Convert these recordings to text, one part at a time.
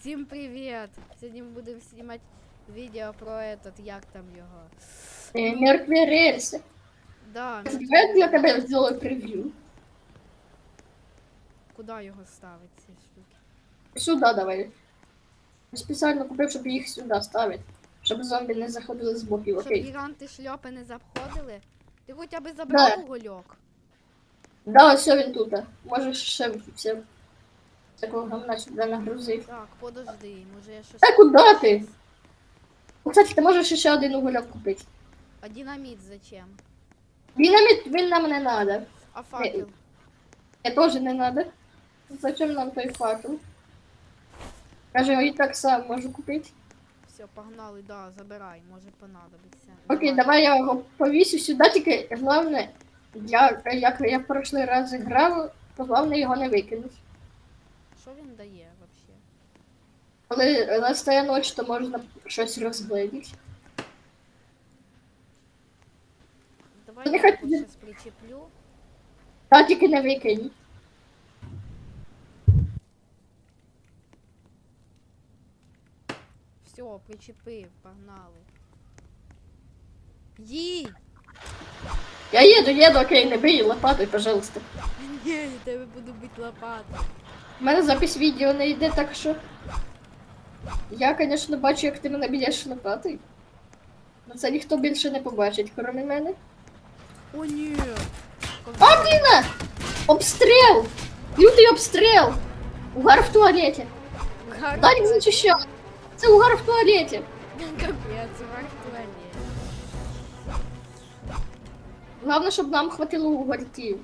Всім привіт! Сьогодні ми будемо знімати відео про этот, як там його. Е, Мертві рельси. Да, Давай для тебе зробили прев'ю. куди його ставити ці штуки? Сюди давай. Я спеціально купив, щоб їх сюди ставити. Щоб зомбі не заходили з боків, Щоб окей. гіганти шльопи не заходили. Ти хоча б забрав угольок? Да, все він тут. Можеш ще все такого гамна сюди нагрузити. Так, подожди, може я щось. Та куди ти? Кстати, ти можеш ще один угольок купити. А динаміт зачем? Динаміт він нам не треба. А факел? Я теж не треба. Зачем нам той факел? Каже, я і так сам можу купити. Все, погнали, да, забирай, може понадобиться. Окей, давай я його повісю сюди, тільки головне, я, як я в прошлий раз грав, то головне його не викинути. Що він дає вообще? Коли настає ніч, то можна щось розгледіти. Давай Ну, я нехай його тобі- щас причеплю. Та тільки не викинь. Все, причепив, погнали. Їдь! Я їду, їду, окей, не бий лопатою, пожалуйста. Ні, я тебе буду бити лопатою. У мене запись відео не йде, так що. Я, звісно, бачу, як ти мене б'єш лопатою. Но це ніхто більше не побачить, крім мене. О, ні! А, Діна! Обстріл! Лютий обстріл! Угар в туалеті. Далі зачищав. Це угар в туалеті. Капець, вар в туалет. Головне, щоб нам хватило угорків.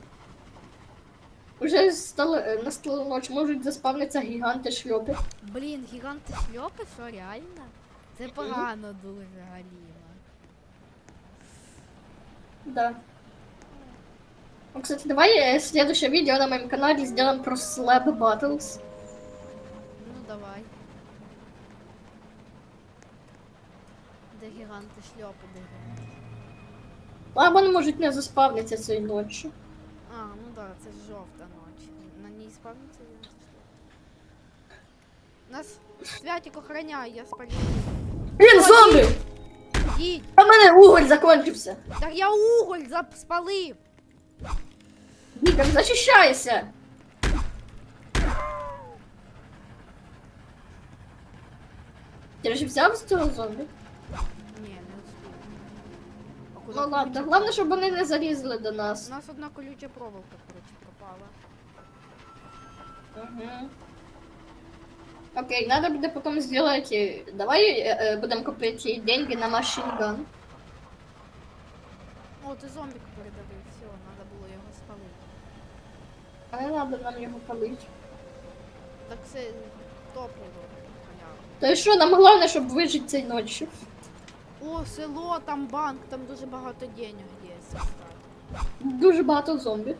Уже стало, е, настала ночь, можуть заспавнитися гіганти шльопи. Блін, гіганти шльопи, що реально? Це погано дуже, Галіна. Да. Ну, кстати, давай э, следующее видео на моем канале сделаем про Slab Battles. Ну давай. Де гіганти шльопи, де гіганти? А вони можуть не заспавнитися цієї ночі. Жовта ніч. На ній спавниться гіганти шльопи. Нас Святик охороняє, я спалю. Блін, зомби! Їдь! А в мене уголь закончився. Так я уголь зап- спалив! Вікам, зачищайся! Ти ж взяв з цього зомбі? Ні, не успів. А куди Ну ладно, колюча- головне, щоб вони не залізли до нас. У нас. одна колюча проволока, коротше, пропала. Угу. Окей, надо буде потім зробити. Давай е, е, будемо купити деньги на машинган. О, ти зомбіка передавив, все, треба було його спалити. А не треба нам його палити. Так це топливо, понятно. То і що, нам головне, щоб вижити цієї ночі. О, село, там банк, там дуже багато денег є. Дуже багато зомбі.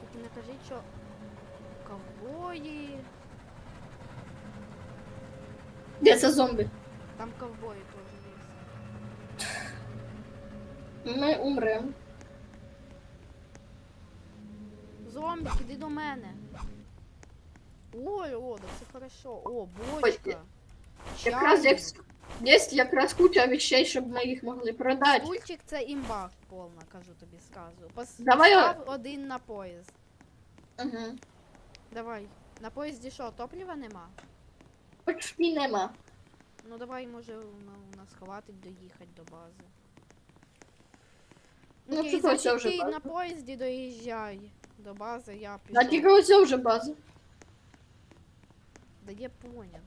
Тільки не кажіть, що ковбої. Де це зомбі? Там ковбої теж є. Ми умремо. Зомбік, іди до мене. Ой, о, да все хорошо. О, бочка. Якраз як є якраз куча вещей, щоб ми їх могли продати. Стульчик це імба повна, кажу тобі сразу. Пос... Давай Постав один на поїзд. Угу. Давай. На поїзді що, топлива нема? І нема. Ну давай, може, у нас хватить доїхати до бази. Ну, Окей, значить, ти на поїзді доїжджай до бази, я А пішов. тільки ось вже база. Да я понял.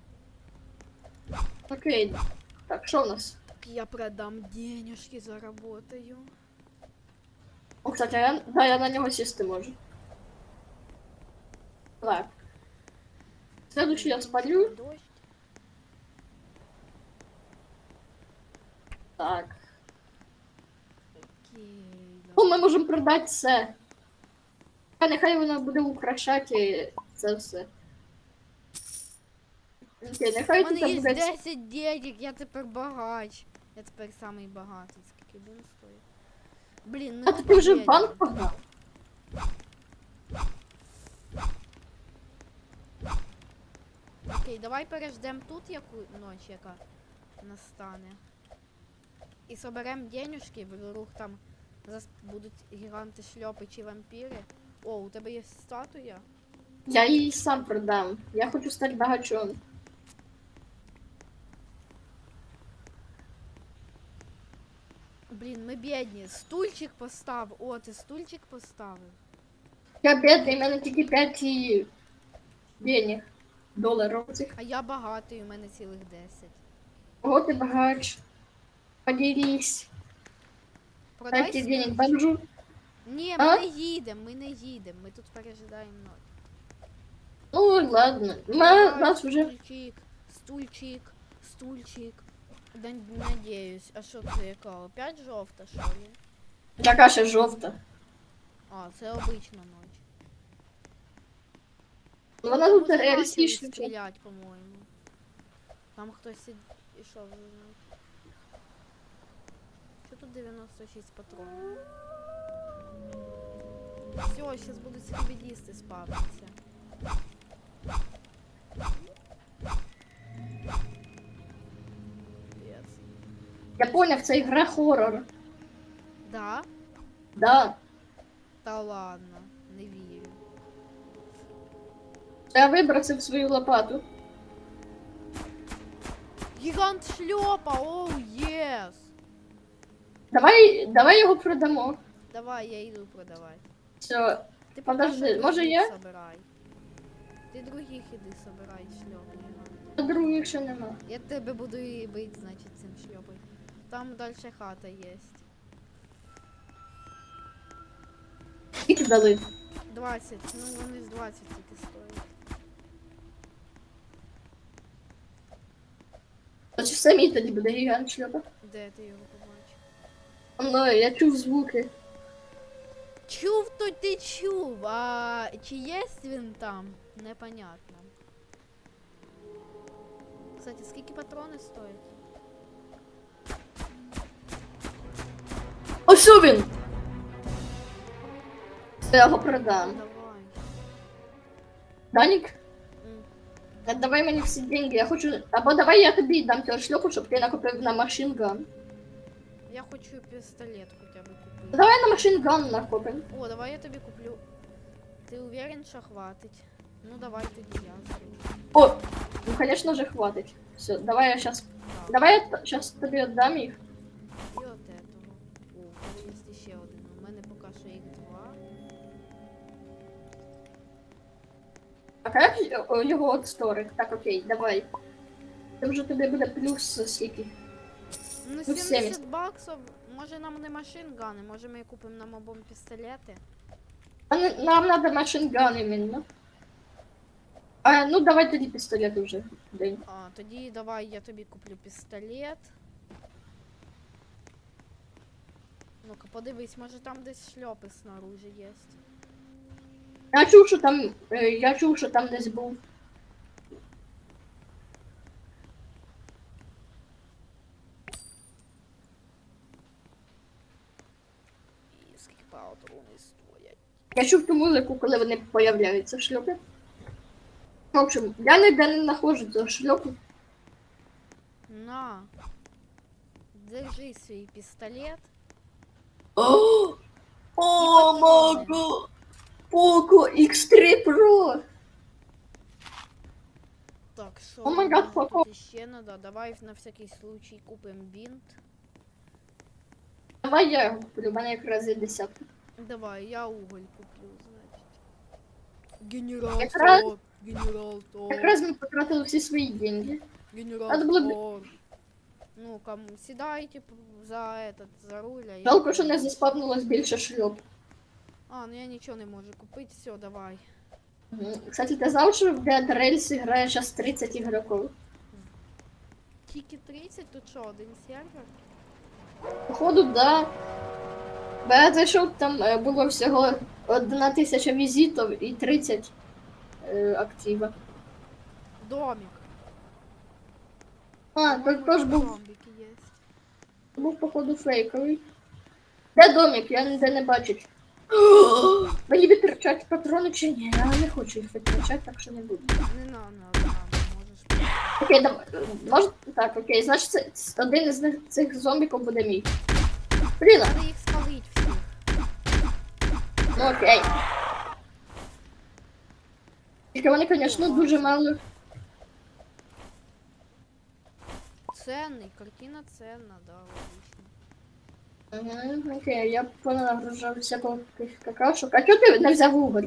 Окей. Так, що у нас? Я продам денежки, заработаю. О, кстати, я, да, я на нього сісти можу. Так. Следующий я спалю. Дождь. Так. Окей, Ну, ми можемо продати все. Нехай вона буде украшати це все. Окей, У нехай мене тут є буде. 10 денег, я тепер багач. Я тепер самий багатий. Скільки він стоїть? Блін, ну А ти вже в банк погнав? Окей, давай переждем тут яку ніч, яка настане. І соберем денюжки, вдруг там будуть гіганти шльопи чи вампіри. О, у тебе є статуя? Я її сам продам. Я хочу стати багачом. Блін, ми бідні. Стульчик постав. О, ти стульчик поставив. Я бідний, в мене тільки 5 і... денег. Доларів цих. А я багатий, у мене цілих 10. Ого, ти багач. Поділись. Дайте денег бомжу. Ні, ми А? не їдемо, ми не їдемо. Ми тут пережидаємо ночь. Ну, ладно. Ма, нас вже... Стульчик, стульчик, стульчик. Да, надіюсь. А що це яка? Опять жовта, що ли? Яка ще жовта. А, це обична ніч. Ну, Вона тут реалістична. стрілять, по-моєму. Там хтось сид... ішов. за мною. Що тут 96 патронів? Все, зараз будуть скібідісти спавнитися. Пец. Я поняв, це ігра хоррор. Да? Да. Та ладно, не вірю. Я вибросив свою лопату. Гігант шльопа, оу, єс! Давай, давай його продамо. Давай, я йду продавати. Все. Ти Подожди, поки що може других я? Собирай. Ти других іди собирай шльопи. А других ще нема. Я тебе буду і бити, значить, цим шльопом. Там далі хата є. Скільки дали? 20, ну вони з 20 тільки стоять. Значить, самі тоді буде гігант шльопа. Де ти його побачив? Ну, я чув звуки. Чув, то ти чув, а чи є він там? Непонятно. Кстати, скільки патрони стоять? Ось він! Все, я його продам. Давай. Данік, давай мені всі деньги. Я хочу. Або давай я тобі дам цього шльопу, щоб ти накупив на машинган. Я хочу пістолет хоча б купити. Давай на машинган накупимо. О, давай я тобі куплю. Ти уверен, що хватить? Ну давай тоді я. О! Ну, конечно же, хватить. Все, давай я сейчас. Так. Давай я сейчас тобі віддам їх. І от этого. О, у мене є ще один. У мене поки що їх два. А як його от стори? Так, окей, давай. Це вже тобі буде плюс скільки. Ну, Ну, 70 70. баксів. Може нам не машингани, може ми купимо нам обом пістолети. А не- нам надо машинган іменно. А, ну давай тоді пістолет уже. День. А, тоді давай я тобі куплю пістолет. Ну-ка, подивись, може там десь шльопи снаружи є. Я чув, що там. е, Я чув, що там десь був. патрони стоять. Я чув ту музику, коли вони появляються шльопи. В общем, я ніде не знаходжу цього шльопу. На. Держи свій пістолет. О, О, Маго! Poco X3 Pro! Так, що? О май гад, Поко. Ще надо. Давай на всякий случай купимо бінт. Давай я його куплю, у мене якраз є десятка. Давай, я уголь куплю, значить. Генерал Якраз- Тор, генерал Тор, Якраз ми потратили всі свої деньги. генерал надо було Тор. Ну, кому сідайте п- за этот, за руль, а я... Жалко, що не заспавнилось більше шльоп. А, ну я нічого не можу купити, все, давай. Мгм. Кстати, ти знав, що в Dead Rails грає зараз 30 ігроків? Тільки 30, тут що, один сервер? Походу, да. Бо я зайшов, там е, було всього одна тисяча візитів і 30 е, актива. Домик. А, тут теж був, зомбики є. був походу фейковий. Де домик? Я ніде не бачу. Мені витрачати патрони чи ні? Я не хочу їх витрачати, так що не буду. Не на, на, на, можеш. Окей, давай. Може. Так, окей, значить це, це один із них- цих зомбіків буде мій. Блін, Треба їх спалить всіх. ну окей. Тільки вони, звісно, дуже мало. Ценний, картина ценна, да, логічно. Угу, окей, я понагружав всякого таких какашок. А чого ти не взяв уголь?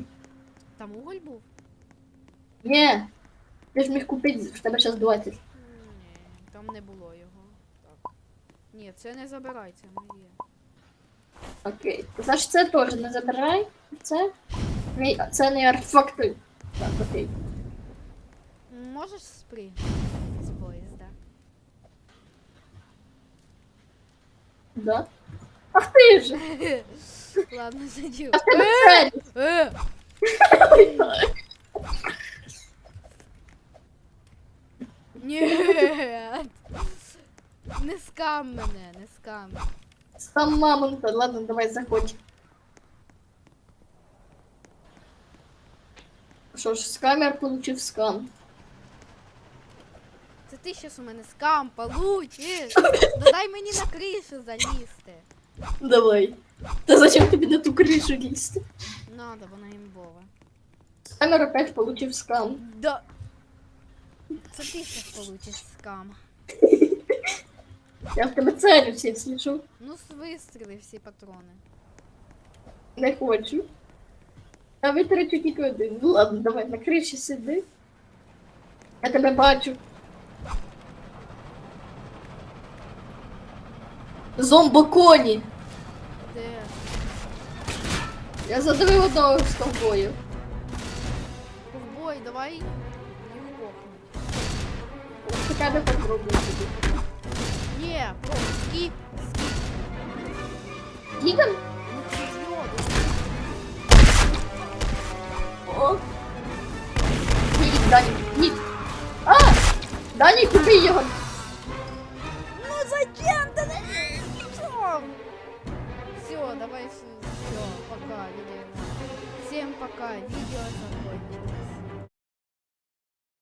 Там уголь був? Ні. Ти ж міг купити, в тебе зараз 20. Ні, там не було його. Так. Ні, це не забирай, це моє. Окей. Значить, це теж не забирай. Це. Мій, це не артефакти. Так, окей. Можеш спригнути з поїзда? Да. Ах ти ж! Ладно, сидів. А в тебе цель! Е! Ні! Не скам мене, не скам. Сам мамонта. Ладно, давай заходь. Що ж, з камер получив скам. Це ти щас у мене скам получиш. Додай мені на кришу залізти. Давай. Та зачем тобі на ту кришу лізти? Надо, вона імбова. З камер опять получив скам. Да. Це ти щас получиш скам. Я в тебе целюсь, якщо що. Ну, с- вистріли всі патрони. Не хочу. Я витрачу тільки один. Ну ладно, давай на криші сиди. Я тебе бачу. Зомбоконі! Де? Я задавив одного з ковбоїв. Ковбой, давай. Хоча би попробую тобі. Є, про, скіп, скіп. Їдем? Ну, це з йоду. О! Ні, Дані, ні. А! Дані, купи його! Ну зачем ты на Все, все, давай все, пока, видео. Всем пока, видео закончено.